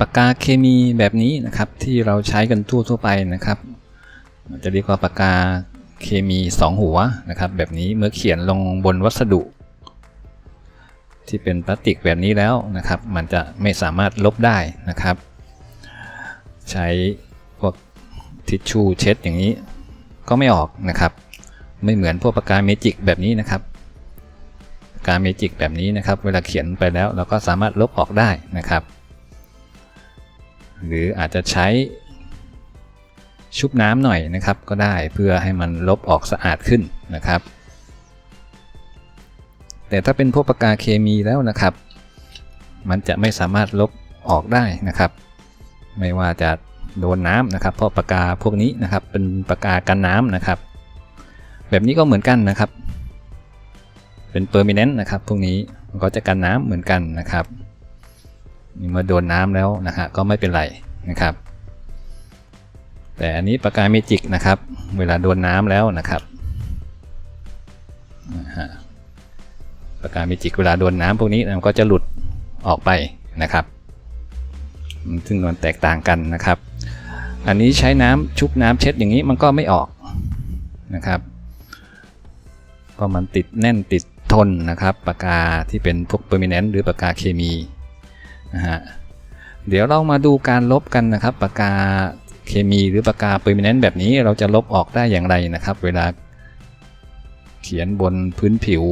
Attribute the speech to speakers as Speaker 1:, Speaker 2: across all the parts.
Speaker 1: ปากกาเคมีแบบนี้นะครับที่เราใช้กันทั่วทั่วไปนะครับจะเรียกว่าปากกาเคมี 2 หัวนะครับ แบบนี้เมื่อเขียนลงบนวัสดุ ที่เป็นพลาสติกแบบนี้แล้วนะครับ มันจะไม่สามารถลบได้นะครับ ใช้พวกทิชชู่เช็ดอย่างนี้ก็ไม่ออกนะครับ ไม่เหมือนพวกปากกาเมจิกแบบนี้นะครับปากกาเมจิกแบบนี้นะครับ เวลาเขียนไปแล้วเราก็สามารถลบออกได้นะครับ หรืออาจจะใช้ชุบน้ำหน่อยนะครับ ก็ได้เพื่อให้มันลบออกสะอาดขึ้นนะครับ แต่ถ้าเป็นพวกปากกาเคมีแล้วนะครับ มันจะไม่สามารถลบออกได้นะครับ ไม่ว่าจะโดนน้ำนะครับ เพราะปากกาพวกนี้นะครับ เป็นปากกากันน้ำนะครับ แบบนี้ก็เหมือนกันนะครับ เป็นเปอร์มิเนนต์นะครับ พวกนี้ก็จะกันน้ำเหมือนกันนะครับ เมื่อโดนน้ำแล้วนะฮะก็ไม่เป็นไรนะครับ แต่อันนี้ปากกาเมจิกนะครับ เวลาโดนน้ำแล้วนะครับนะฮะปากกาเมจิกเวลาโดนน้ำพวกนี้มันก็จะหลุดออกไปนะครับ ซึ่งมันแตกต่างกันนะครับ อันนี้ใช้น้ำชุบน้ำเช็ดอย่างนี้มันก็ไม่ออกนะครับ ก็มันติดแน่นติดทนนะครับปากกาที่เป็นพวกเปอร์มิเนนต์หรือปากกาเคมี นะฮะเดี๋ยวเรามาดูการลบกันนะครับ ปากกาเคมีหรือปากกาเปอร์มิเนนต์แบบนี้เราจะลบออกได้อย่างไรนะครับ เวลาเขียนบนพื้นผิว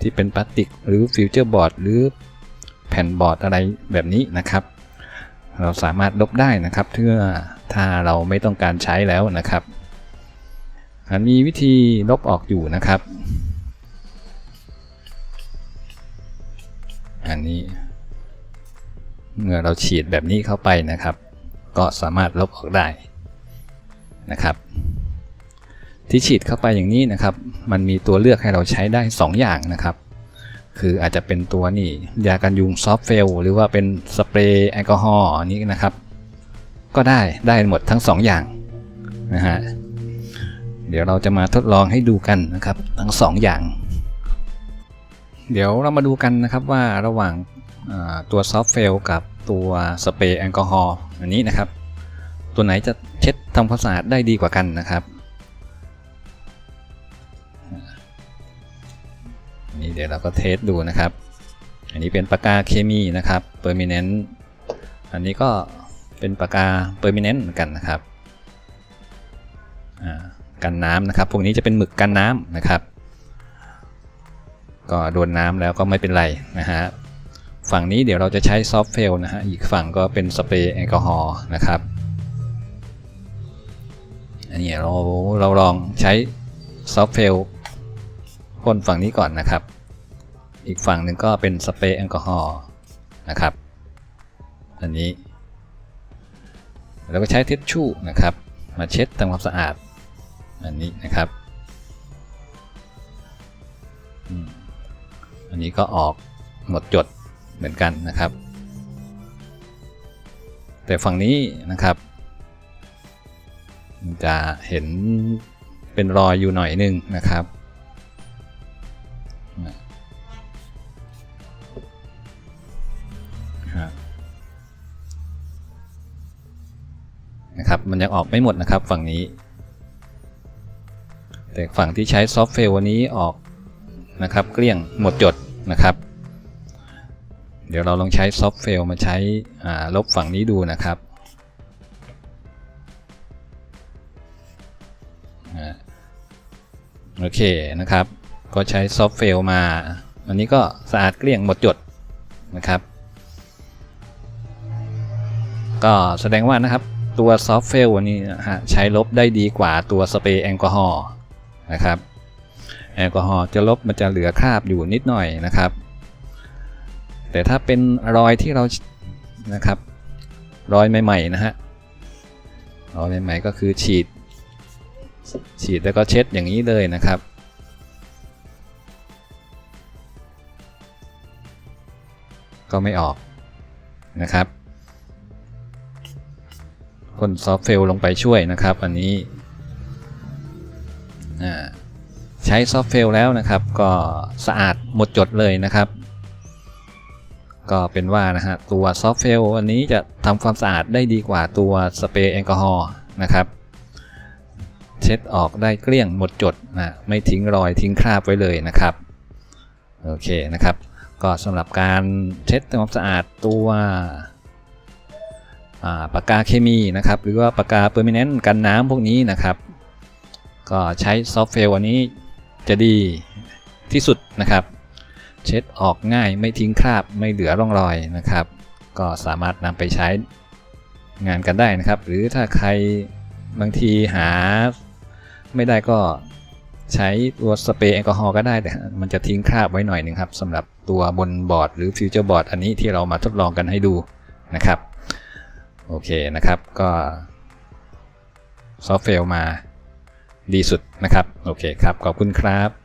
Speaker 1: ที่เป็นพลาสติก หรือฟิวเจอร์บอร์ดหรือแผ่นบอร์ดอะไรแบบนี้นะครับ เราสามารถลบได้นะครับเพื่อถ้าเราไม่ต้องการใช้แล้วนะครับมีวิธีลบออกอยู่นะครับ อันนี้ เมื่อเราฉีดแบบนี้เข้าไปนะครับ ก็สามารถลบออกได้นะครับ ที่ฉีดเข้าไปอย่างนี้นะครับ มันมีตัวเลือกให้เราใช้ได้ 2 อย่างนะครับ คืออาจจะเป็นตัวนี่ยากันยุงซอฟเฟลหรือว่าเป็นสเปรย์แอลกอฮอล์นี้นะครับ ก็ได้ได้หมดทั้ง 2 อย่างนะฮะเดี๋ยวเราจะมาทดลองให้ดูกันนะครับทั้ง 2 อย่าง เดี๋ยวเรามาดูกันนะครับว่าระหว่าง ตัวซอฟต์เฟลกับตัวสเปรย์แอลกอฮอล์อันนี้นะครับ ตัวไหนจะเช็ดทำความสะอาดได้ดีกว่ากันนะครับนี่เดี๋ยวเราก็เทสดูนะครับ อันนี้เป็นปากกาเคมีนะครับเปอร์มิเนนต์อันนี้ก็เป็นปากกาเปอร์มิเนนต์เหมือนกันนะครับกันน้ำนะครับ พวกนี้จะเป็นหมึกกันน้ำนะครับ ก็โดนน้ำแล้วก็ไม่เป็นไรนะฮะ ฝั่งนี้เดี๋ยวเราจะใช้ซอฟต์เฟลนะฮะ อีกฝั่งก็เป็นสเปรย์แอลกอฮอล์นะครับ อันนี้เราเราลองใช้ซอฟต์เฟลพ่นฝั่งนี้ก่อนนะครับ อีกฝั่งหนึ่งก็เป็นสเปรย์แอลกอฮอล์นะครับ อันนี้เราก็ใช้ทิชชู่นะครับ มาเช็ดทำความสะอาด อันนี้นะครับ อันนี้ก็ออกหมดจด เหมือนกันนะครับ แต่ฝั่งนี้นะครับ จะเห็นเป็นรอยอยู่หน่อยนึงนะครับนะครับ มันยังออกไม่หมดนะครับฝั่งนี้ แต่ฝั่งที่ใช้ซอฟต์เฟลวันนี้ออกนะครับ เกลี้ยงหมดจดนะครับ เดี๋ยวเราลองใช้ซอฟต์เฟลมาใช้ลบฝั่งนี้ดูนะครับโอเคนะครับ ก็ใช้ซอฟต์เฟลมา อันนี้ก็สะอาดเกลี้ยงหมดจดนะครับ ก็แสดงว่านะครับตัวซอฟต์เฟลวันนี้นะฮะใช้ลบได้ดีกว่าตัวสเปรย์แอลกอฮอล์นะครับแอลกอฮอล์จะลบมันจะเหลือคราบอยู่นิดหน่อยนะครับ แต่ถ้าเป็นรอยที่เรานะครับ รอยใหม่ๆนะฮะรอยใหม่ๆก็คือฉีด ฉีดแล้วก็เช็ดอย่างนี้เลยนะครับก็ไม่ออกนะครับคนซอฟเฟลลงไปช่วยนะครับ อันนี้ใช้ซอฟเฟลแล้วนะครับ ก็สะอาดหมดจดเลยนะครับ ก็เป็นว่านะฮะตัวซอฟเฟลอันนี้จะทำความสะอาดได้ดีกว่าตัวสเปรย์แอลกอฮอล์นะครับ เช็ดออกได้เกลี้ยงหมดจดนะไม่ทิ้งรอยทิ้งคราบไว้เลยนะครับโอเคนะครับ ก็สำหรับการเช็ดทำความสะอาดตัวปากกาเคมีนะครับ หรือว่าปากกาเปอร์มิเนนต์กันน้ำพวกนี้นะครับ ก็ใช้ซอฟเฟลอันนี้จะดีที่สุดนะครับ เช็ดออกง่ายไม่ทิ้งคราบไม่เหลือร่องรอยนะครับ ก็สามารถนำไปใช้งานกันได้นะครับ หรือถ้าใครบางทีหาไม่ได้ก็ใช้ตัวสเปรย์แอลกอฮอล์ก็ได้แต่มันจะทิ้งคราบไว้หน่อยหนึ่งครับสำหรับตัวบนบอร์ดหรือฟิวเจอร์บอร์ดอันนี้ที่เรามาทดลองกันให้ดูนะครับ โอเคนะครับก็ซอฟต์แวร์มาดีสุดนะครับ โอเคครับ ขอบคุณครับ